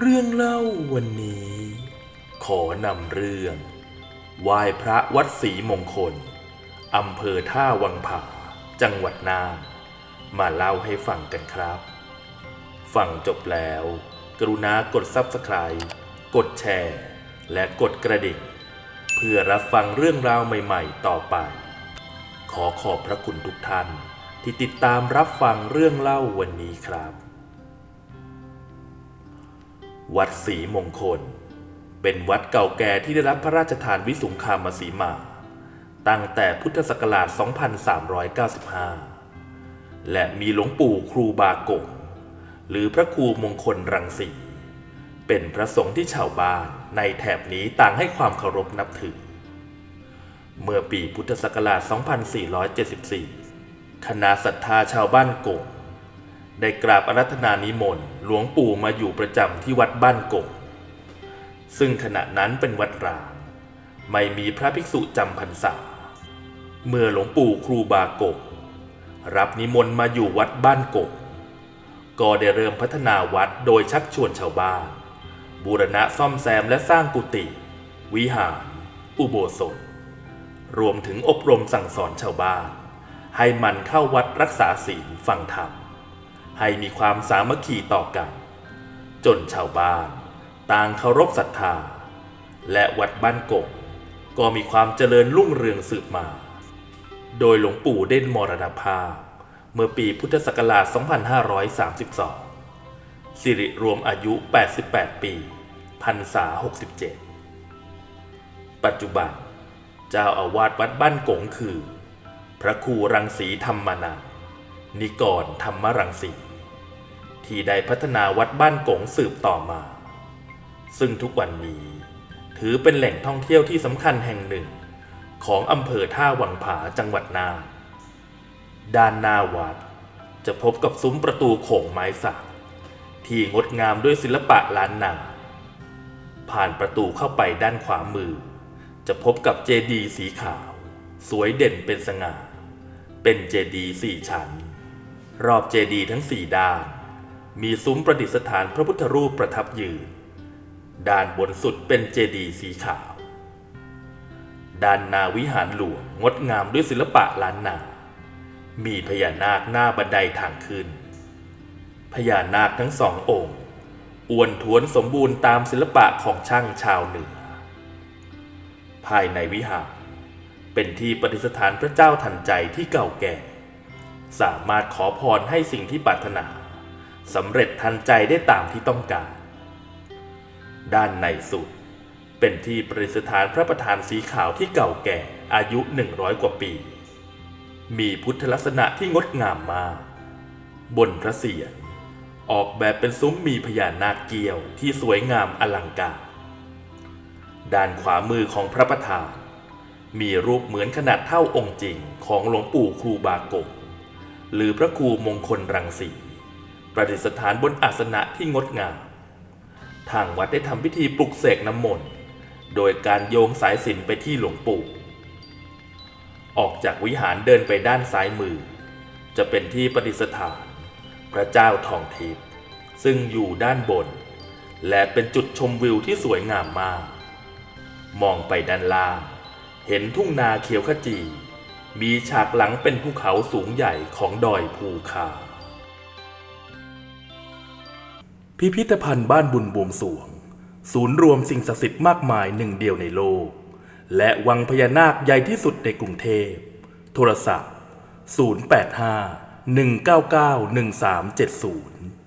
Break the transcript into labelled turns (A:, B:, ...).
A: เรื่องเล่าวันนี้ ขอนำเรื่องไหว้พระวัดศรีมงคลอำเภอท่าวังผา จังหวัดน่านมาเล่าให้ฟังกันครับ ฟังจบแล้ว กรุณากด Subscribe กดแชร์ และกดกระดิ่ง เพื่อรับฟังเรื่องราวใหม่ๆ ต่อไป ขอขอบพระคุณทุกท่านที่ติดตามรับฟังเรื่องเล่าวันนี้ครับ วัดศรีมงคล เป็นวัดเก่าแก่ที่ได้รับพระราชทานวิสุงคามสีมา ตั้งแต่พุทธศักราช 2395 และมีหลวงปู่ครูบากงหรือพระครูมงคลรังสี เป็นพระสงฆ์ที่ชาวบ้านในแถบนี้ต่างให้ความเคารพนับถือ เมื่อปีพุทธศักราช 2474 คณะศรัทธาชาวบ้านกง ได้กราบอารัธนานิมนต์หลวงปู่มาอยู่ประจำที่วัดบ้านกงซึ่งขณะนั้นเป็นวัดร้าง ไม่มีพระภิกษุจำพรรษา เมื่อหลวงปู่ครูบากงรับนิมนต์มาอยู่วัดบ้านกงก็ได้เริ่มพัฒนาวัดโดยชักชวนชาวบ้าน บูรณะซ่อมแซมและสร้างกุฏิวิหาร อุโบสถ รวมถึงอบรมสั่งสอนชาวบ้าน ให้มันเข้าวัดรักษาศีลฟังธรรม ให้มีความสามัคคีต่อกัน จนชาวบ้านต่างเคารพศรัทธา และวัดบ้านกงก็มีความเจริญรุ่งเรืองสืบมา โดยหลวงปู่เด่นมรณภาพ เมื่อปีพุทธศักราช 2532 สิริรวมอายุ 88 ปีพรรษา 67 ปัจจุบัน เจ้าอาวาสวัดบ้านกงคือ พระครูรังสีธรรมนันท์ นิกรธรรมรังสีที่ได้พัฒนาวัดบ้านกงสืบต่อมา ซึ่งทุกวันนี้ถือเป็นแหล่งท่องเที่ยวที่สำคัญแห่งหนึ่ง ของอำเภอท่าวังผาจังหวัดน่านด้านหน้าวัดจะพบกับซุ้มประตูโขงไม้สักที่งดงามด้วยศิลปะล้านนา ผ่านประตูเข้าไปด้านขวามือ จะพบกับเจดีย์สีขาว สวยเด่นเป็นสง่า เป็นเจดีย์สี่ชั้น รอบเจดีย์ทั้งสี่ด้าน มีซุ้มประดิษฐานพระพุทธรูปประทับยืน ด้านบนสุดเป็นเจดีย์สีขาว ด้านนาวิหารหลวงงดงามด้วยศิลปะล้านนา มีพญานาคหน้าบันไดทางขึ้น พญานาคทั้งสององค์อวนทวนสมบูรณ์ตามศิลปะของช่างชาวเหนือ ภายในวิหารเป็นที่ประดิษฐานพระเจ้าทันใจที่เก่าแก่ สามารถขอพรให้สิ่งที่ปรารถนาสำเร็จทันใจได้ตามที่ต้องการ ด้านในสุด เป็นที่ประดิษฐานพระประธานสีขาวที่เก่าแก่อายุ 100 กว่าปี มีพุทธลักษณะที่งดงามมาก บนพระเศียรออกแบบเป็นซุ้มมีพญานาคเกี่ยวที่สวยงามอลังการด้านขวามือของพระประธาน มีรูปเหมือนขนาดเท่าองค์จริงของหลวงปู่ครูบากง หรือพระครูมงคลรังสีประดิษฐานบนอาสนะที่งดงาม ทางวัดได้ทำพิธีปลุกเสกน้ำมนต์ โดยการโยงสายสิญจนไปที่หลวงปู่ ออกจากวิหารเดินไปด้านซ้ายมือ จะเป็นที่ประดิษฐาน พระเจ้าทองทิพย์ซึ่งอยู่ด้านบน และเป็นจุดชมวิวที่สวยงามมาก มองไปด้านล่าง เห็นทุ่งนาเขียวขจี มีฉากหลังเป็นภูเขาสูงใหญ่ของดอยภูคา พิพิธภัณฑ์บ้านบุญบวงสวง ศูนย์รวมสิ่งศักดิ์สิทธิ์มากมายหนึ่งเดียวในโลก และวังพญานาคใหญ่ที่สุดในกรุงเทพ โทรศัพท์ 085 199 1370